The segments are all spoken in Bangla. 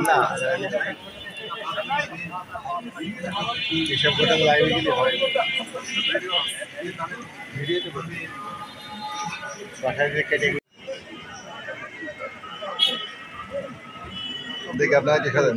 না। এসব কথা লাইভে গেলে হয়। গেলে আপনারা দেখা দেন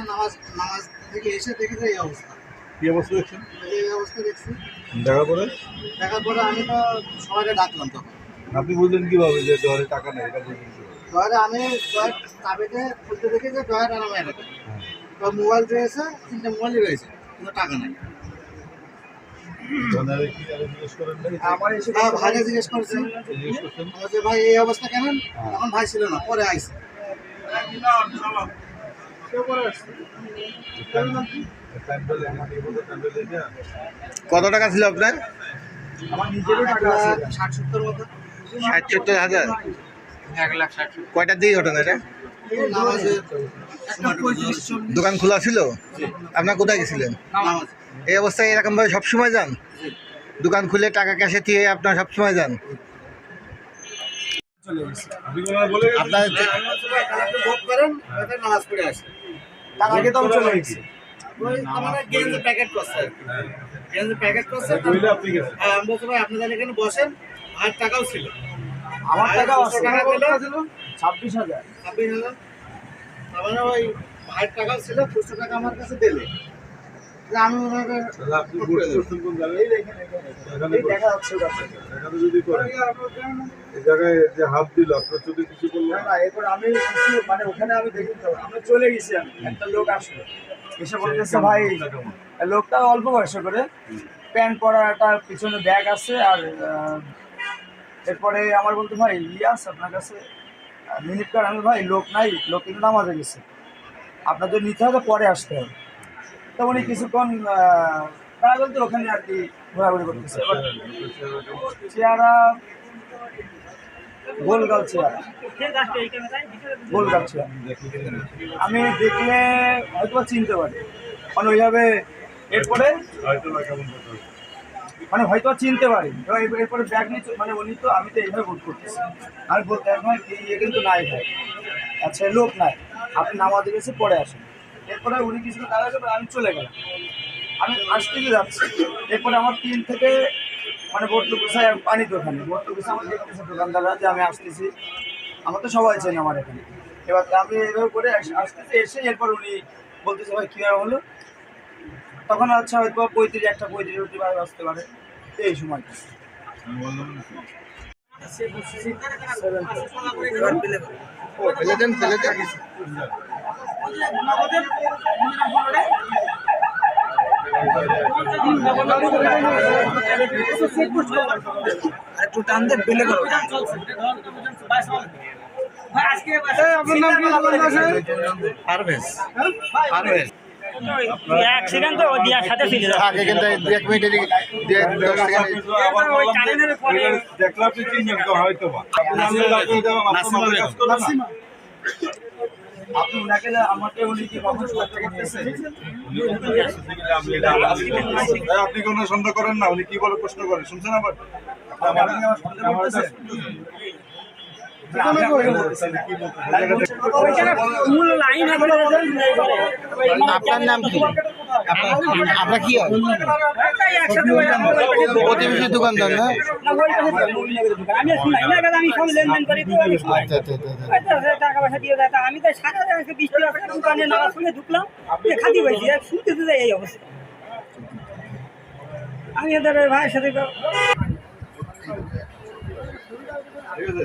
নামাজ নামাজ থেকে এসে এই অবস্থা। কি অবস্থা দেখছেন? এই অবস্থা দেখছি। দেখা পরে? দেখার পরে আমি তো সবাইকে ডাকলাম তখন। আপনি বুঝলেন কীভাবে যে জ্বরে টাকা নেই এটা বুঝলেন? আমি চাবিতে খুলতে দেখি যে আরামে এলাকা তো মোবাইল রয়েছে তিনটে মোবাইলই রয়েছে কিন্তু টাকা নাই। ওনারা জিজ্ঞেস করেন নাই? আমার এসে ভাইকে জিজ্ঞেস করছি। জিজ্ঞেস করছেন? আমার যে ভাই এই অবস্থা কেন? তখন ভাই ছিল না পরে আইসে। কত টাকা ছিল আপনার? আমার টাকা ষাট সত্তর মতো। ষাট সত্তর হাজার? কয়টার দিকে ঘটনা এটা? দোকান খোলা ছিল আপনার কোথায় গেছিলেন এই অবস্থায় এরকম ভাবে সবসময় যান দোকান খুলে টাকা ক্যাশে দিয়ে আপনার সবসময় যান? আপনার করেন নামাজ পড়ে টাকা আগে তো চলে গেছে প্যাকেট করছে গেঞ্জি প্যাকেট করছে কইলে আপনি গেছেন। হ্যাঁ আপনাদের এখানে বসেন আর টাকাও ছিল আমার টাকাও আছে। টাকা ছিল ছাব্বিশ হাজার। ছাব্বিশ হাজার? মানে ওই ভাইয়ের টাকাও ছিল খুচরো টাকা আমার কাছে দিলে। আমি ওনাকে দেখা যাচ্ছে এখানে যদি করেন। এই জায়গায় যে হাত দিল আপনার চোখে কিছু করল না? এরপর আমি মানে ওখানে আমি দেখি তো আমি চলে গেছি আমি। একটা লোক আসলো। এসে বলতেছে ভাই লোকটা অল্প বয়সে করে প্যান্ট পরা একটা পিছনে ব্যাগ আছে আর এরপরে আমার বলতে ভাই ইয়াস আপনার কাছে মিনিট কার, আমি ভাই, লোক নাই, লোক কিন্তু নামাজে গেছে। আপনাদের নিতে হবে পরে আসতে হবে। তো উনি কিছুক্ষণ তারা বলতে ওখানে আর কি ঘোরাঘুরি করতেছে। চেহারা, গোলগাল চেহারা। গোলগাল চেহারা। আমি দেখলে হয়তো চিনতে পারি। মানে ওইভাবে এরপরে হয়তো না কেমন কথা। মানে হয়তো চিনতে পারি এবার এরপর- ব্যাগ নিয়ে মানে উনি তো আমি তো এইভাবে ভোট করতেছি। আমি বলতে এখন ইয়ে কিন্তু নাই ভাই। আচ্ছা লোক নাই। আপনি নামাজে গেছে পরে আসেন। এরপরে উনি কিছু দাঁড়ালে আমি চলে গেলাম। আমি আসতে যাচ্ছি। এরপরে আমার তিন থেকে মানে বর্তু গুছায় পানি দোকানে। বর্তু গুছায় আমার দেখতেছে দোকানদাররা যে আমি আসতেছি। আমার তো সবাই চেনে আমার এখানে। এবার আমি এইভাবে করে আস- আসতেছি, এসে এরপর উনি বলতেছে, ভাই কীভাবে হলো? তখন আচ্ছা হয়তো বা পঁয়ত্রিশ একটা পঁয়ত্রিশ অতিবার আসতে পারে। এই সময়টা আমি বললাম না। ও ফেলে দেন ফেলে দেন একটু টান করো আপনার নাম কি পারভেজ পারভেজ আপনি কোনো সন্দেহ করেন না উনি কি বলে প্রশ্ন করেন শুনছেন আবার আমার সন্দেহ? আপনার নাম কি আপনার কি হয়। প্রতিবেশী দোকানদার না না। আমি না তো আমি শুনি। হয়তো সে টাকা পয়সা দিয়ে দেয় তা আমি তো সারা বৃষ্টি দোকানে নামাজ শুনে ঢুকলাম খাতি পাইছি শুনতে এই অবস্থা আমি এদের ভাইয়ের সাথে ঠিক আছে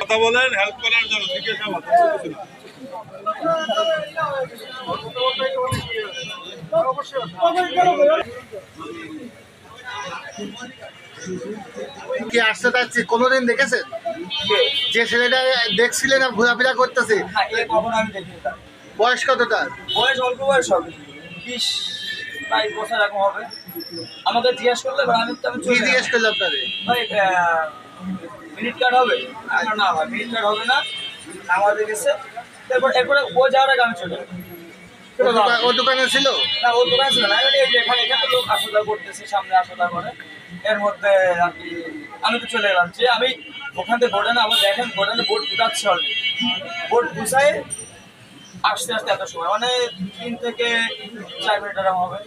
কথা বলেন হেল্প করার জন্য কি আসতে যাচ্ছে কোনোদিন দেখেছেন? যে ছেলেটা দেখছিলেন আর ঘোরাফেরা করতেছে। হ্যাঁ বয়স কত তার বয়স অল্প বয়স হবে। বিশ বাইশ বছর এরকম হবে। আমাকে জিজ্ঞেস করলে আমি তো আমি কি জিজ্ঞেস যাব। করল আপনারে? ভাই মিনিট কার্ড হবে না ভাই মিনিট কার্ড হবে না আমাদের গেছে তারপর এরপরে ও যাওয়ার আগে আমি চলে ও দোকান- ছিল? না ও দোকান ছিল না। এই যে এখানে এখানে লোক আসা করতেছে সামনে আসা করে। এর মধ্যে আর কি আমি তো চলে গেলাম যে আমি ওখান থেকে গোডানে আবার দেখেন গোডানে বোট ঢুকাচ্ছে অলরেডি বোট ঘুষায় আসতে আসতে এত সময়। মানে তিন থেকে চার মিনিট এরকম হবে।